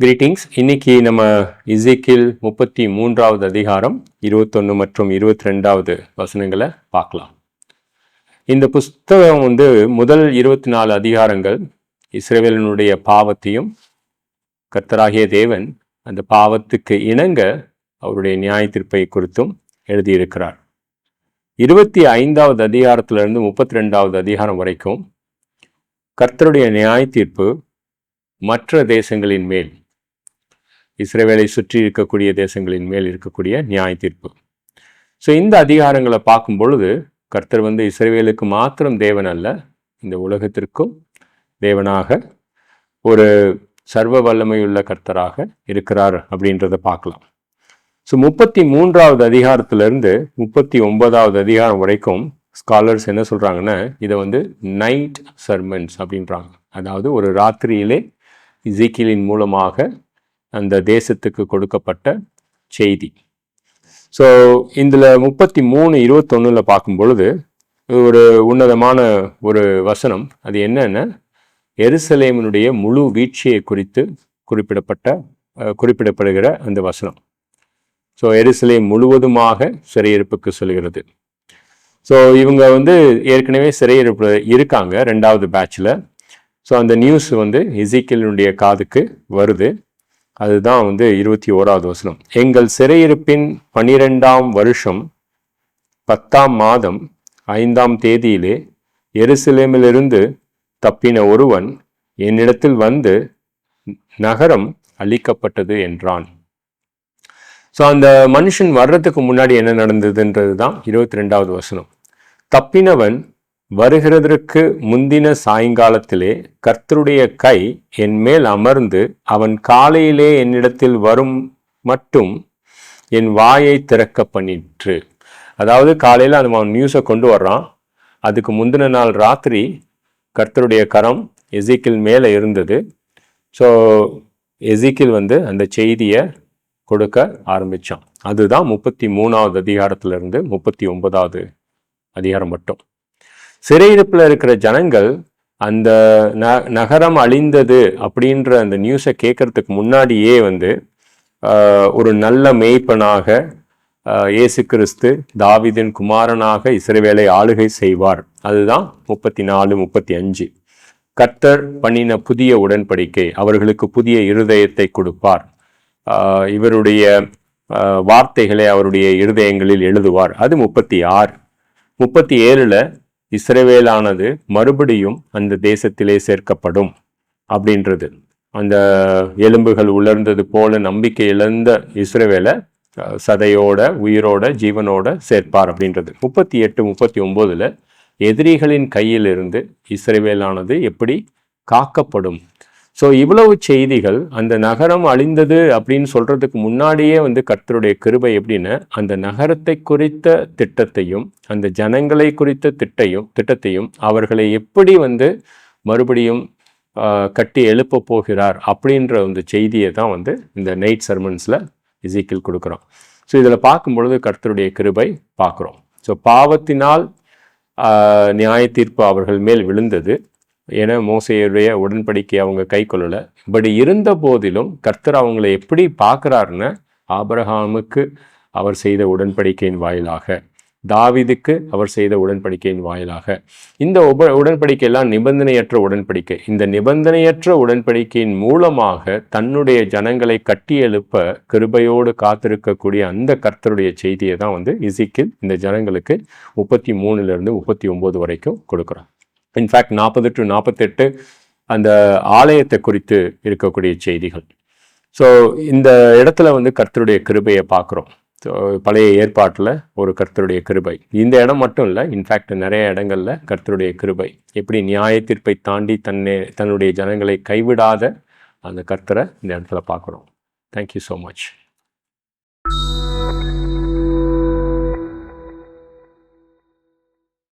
Greetings இன்னைக்கு நம்ம இசைக்கில் முப்பத்தி மூன்றாவது அதிகாரம் இருபத்தொன்று மற்றும் இருபத்தி ரெண்டாவது வசனங்களை பார்க்கலாம். இந்த புஸ்தகம் வந்து முதல் இருபத்தி நாலு அதிகாரங்கள் இஸ்ரேவேலனுடைய பாவத்தையும் கர்த்தராகிய தேவன் அந்த பாவத்துக்கு இணங்க அவருடைய நியாய தீர்ப்பை குறித்தும் எழுதியிருக்கிறார். இருபத்தி ஐந்தாவது அதிகாரத்திலிருந்து முப்பத்தி ரெண்டாவது அதிகாரம் வரைக்கும் கர்த்தருடைய நியாய தீர்ப்பு மற்ற தேசங்களின் மேல் இஸ்ரேவேலை சுற்றி இருக்கக்கூடிய தேசங்களின் மேல் இருக்கக்கூடிய நியாய தீர்ப்பு. ஸோ இந்த அதிகாரங்களை பார்க்கும் பொழுது கர்த்தர் வந்து இஸ்ரேவேலுக்கு மாத்திரம் தேவன் அல்ல இந்த உலகத்திற்கும் தேவனாக ஒரு சர்வ வல்லமையுள்ள கர்த்தராக இருக்கிறார் அப்படின்றத பார்க்கலாம். ஸோ முப்பத்தி மூன்றாவது அதிகாரத்திலிருந்து முப்பத்தி ஒன்பதாவது அதிகாரம் வரைக்கும் ஸ்காலர்ஸ் என்ன சொல்கிறாங்கன்னா இதை வந்து நைட் சர்மன்ஸ் அப்படின்றாங்க. அதாவது ஒரு ராத்திரியிலே இசைக்கிலின் மூலமாக அந்த தேசத்துக்கு கொடுக்கப்பட்ட செய்தி. ஸோ இதில் முப்பத்தி மூணு இருபத்தொன்னில் பார்க்கும் பொழுது ஒரு உன்னதமான ஒரு வசனம். அது என்னென்ன? எருசலேமினுடைய முழு வீழ்ச்சியை குறித்து குறிப்பிடப்பட்ட குறிப்பிடப்படுகிற அந்த வசனம். ஸோ எருசலேம் முழுவதுமாக சிறையிருப்புக்கு செல்கிறது. ஸோ இவங்க வந்து ஏற்கனவே சிறையிருப்பு இருக்காங்க ரெண்டாவது பேட்சில் ஸோ அந்த நியூஸ் வந்து இசிக்கலினுடைய காதுக்கு வருது. அதுதான் வந்து இருபத்தி ஓராவது வசனம். எங்கள் சிறையிருப்பின் பனிரெண்டாம் வருஷம் பத்தாம் மாதம் ஐந்தாம் தேதியிலே எருசலேமிலிருந்து தப்பின ஒருவன் என்னிடத்தில் வந்து நகரம் அழிக்கப்பட்டது என்றான். ஸோ அந்த மனுஷன் வர்றதுக்கு முன்னாடி என்ன நடந்ததுன்றது தான் இருபத்தி ரெண்டாவது வசனம். தப்பினவன் வருகிறதற்கு முந்தின சாயங்காலத்திலே கர்த்தருடைய கை என் மேல் அமர்ந்து அவன் காலையிலே என்னிடத்தில் வரும் மட்டும் என் வாயை திறக்க பண்ணிற்று. அதாவது காலையில் அந்த அவன் நியூஸை கொண்டு வர்றான். அதுக்கு முந்தின நாள் ராத்திரி கர்த்தருடைய கரம் எசிக்கில் மேலே இருந்தது. ஸோ எசிக்கில் வந்து அந்த செய்தியை கொடுக்க ஆரம்பித்தான் அதுதான் முப்பத்தி மூணாவது அதிகாரத்திலிருந்து முப்பத்தி ஒன்பதாவது அதிகாரம் மட்டும். சிறையிருப்பில் இருக்கிற ஜனங்கள் அந்த ந நகரம் அழிந்தது அப்படின்ற அந்த நியூஸை கேட்கறதுக்கு முன்னாடியே வந்து ஒரு நல்ல மேய்ப்பனாக இயேசு கிறிஸ்து தாவிதின் குமாரனாக இஸ்ரேவேலை ஆளுகை செய்வார். அதுதான் முப்பத்தி நாலு முப்பத்தி அஞ்சு கர்த்தர் பண்ணின புதிய உடன்படிக்கை அவர்களுக்கு புதிய இருதயத்தை கொடுப்பார். இவருடைய வார்த்தைகளை அவருடைய இருதயங்களில் எழுதுவார். அது முப்பத்தி ஆறு. முப்பத்தி ஏழில் இஸ்ரேவேலானது மறுபடியும் அந்த தேசத்திலே சேர்க்கப்படும் அப்படின்றது. அந்த எலும்புகள் உலர்ந்தது போல நம்பிக்கை இழந்த இஸ்ரேவேலை சதையோட உயிரோட ஜீவனோட சேர்ப்பார் அப்படின்றது. முப்பத்தி எட்டு முப்பத்தி ஒம்போதில் எதிரிகளின் கையிலிருந்து இஸ்ரேவேலானது எப்படி காக்கப்படும் ஸோ இவ்வளவு செய்திகள் அந்த நகரம் அழிந்தது அப்படின்னு சொல்றதுக்கு முன்னாடியே வந்து கர்த்தருடைய கிருபை எப்படின்னு அந்த நகரத்தை குறித்த திட்டத்தையும் அந்த ஜனங்களை குறித்த திட்டையும் திட்டத்தையும் அவர்களை எப்படி வந்து மறுபடியும் கட்டி எழுப்ப போகிறார் அப்படின்ற அந்த செய்தியை தான் வந்து இந்த நைட் சர்மன்ஸில் இசைக்கில் கொடுக்குறோம். ஸோ இதில் பார்க்கும்பொழுது கர்த்தருடைய கிருபை பார்க்குறோம். ஸோ பாவத்தினால் நியாய தீர்ப்பு அவர்கள் மேல் விழுந்தது. என மோசையுடைய உடன்படிக்கை அவங்க கை கொள்ளலை. பட் இருந்த போதிலும் கர்த்தர் அவங்களை எப்படி பார்க்குறாருன்னு ஆபரகாமுக்கு அவர் செய்த உடன்படிக்கையின் வாயிலாக தாவிதுக்கு அவர் செய்த உடன்படிக்கையின் வாயிலாக. இந்த உப உடன்படிக்கையெல்லாம் நிபந்தனையற்ற உடன்படிக்கை. இந்த நிபந்தனையற்ற உடன்படிக்கையின் மூலமாக தன்னுடைய ஜனங்களை கட்டி எழுப்ப கிருபையோடு காத்திருக்கக்கூடிய அந்த கர்த்தருடைய செய்தியை தான் வந்து இசிக்கில் இந்த ஜனங்களுக்கு முப்பத்தி மூணுலேருந்து முப்பத்தி ஒம்பது வரைக்கும் கொடுக்குறான். இன்ஃபேக்ட் நாற்பது டு நாற்பத்தெட்டு அந்த ஆலயத்தை குறித்து இருக்கக்கூடிய செய்திகள். ஸோ இந்த இடத்துல வந்து கர்த்தருடைய கிருபையை பார்க்குறோம். ஸோ பழைய ஏற்பாட்டில் ஒரு கர்த்தருடைய கிருபை. இந்த இடம் மட்டும் இல்லை இன்ஃபேக்ட் நிறைய இடங்களில் கர்த்தருடைய கிருபை. எப்படி நியாயத்தீர்ப்பை தாண்டி தன்னை தன்னுடைய ஜனங்களை கைவிடாத அந்த கர்த்தரை இந்த இடத்துல பார்க்குறோம். Thank you so much